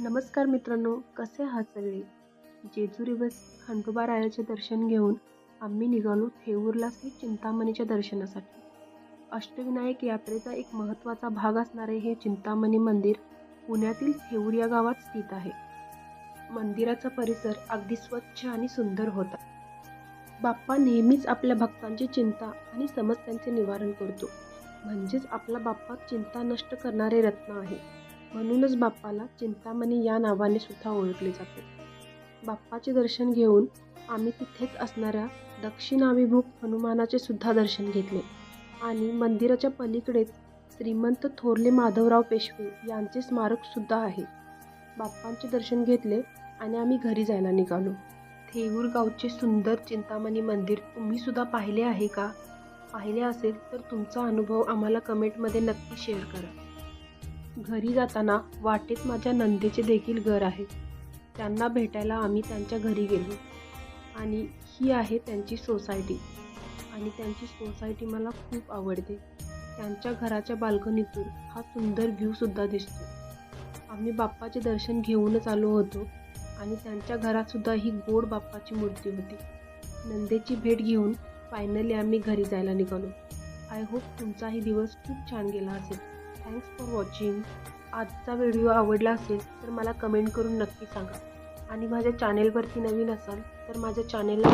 नमस्कार मित्रांनो कसे आहात सगळे? जेजुरी खंडोबा रायाचे दर्शन घेऊन आम्ही निघालो थेऊरला श्री चिंतामणीच्या दर्शनासाठी. अष्टविनायक यात्रेचा एक महत्त्वाचा भाग असणारे हे चिंतामणी मंदिर पुण्यातील थेऊर या गावात स्थित आहे. मंदिराचा परिसर अगदी स्वच्छ आणि सुंदर होता. बाप्पा नेहमीच आपल्या भक्तांची चिंता आणि समस्यांचे निवारण करतो. म्हणजेच आपला बाप्पा चिंता नष्ट करणारे रत्न आहे. म्हणूनच बाप्पाला चिंतामणी या नावाने सुद्धा ओळखले जाते. बाप्पाचे दर्शन घेऊन आम्ही तिथेच असणाऱ्या दक्षिणाभिमुख हनुमानाचे सुद्धा दर्शन घेतले आणि मंदिराच्या पलीकडेच श्रीमंत थोरले माधवराव पेशवे यांचे स्मारक सुद्धा आहे. बाप्पांचे दर्शन घेतले आणि आम्ही घरी जायला निघालो. थेऊर गावचे सुंदर चिंतामणी मंदिर तुम्ही सुद्धा पाहिले आहे का? पाहिले असेल तर तुमचा अनुभव आम्हाला कमेंटमध्ये नक्की शेअर करा. घरी जाताना वाटेत माझ्या नंदेचे देखील घर आहे. त्यांना भेटायला आम्ही त्यांच्या घरी गेलो. आणि ही आहे त्यांची सोसायटी. आणि त्यांची सोसायटी मला खूप आवडते. त्यांच्या घराच्या बाल्कनीतून हा सुंदर व्ह्यूसुद्धा दिसतो. आम्ही बाप्पाचे दर्शन घेऊनच आलो होतो. आणि त्यांच्या घरातसुद्धा ही गोड बाप्पाची मूर्ती होती. नंदेची भेट घेऊन फायनली आम्ही घरी जायला निघालो. आय होप तुमचाही दिवस खूप छान गेला असेल. थँक्स फॉर वॉचिंग आजचा व्हिडिओ आवडला असेल तर मला कमेंट करून नक्की सांगा. आणि माझ्या चॅनेलवरती नवीन असाल तर माझ्या चॅनेलला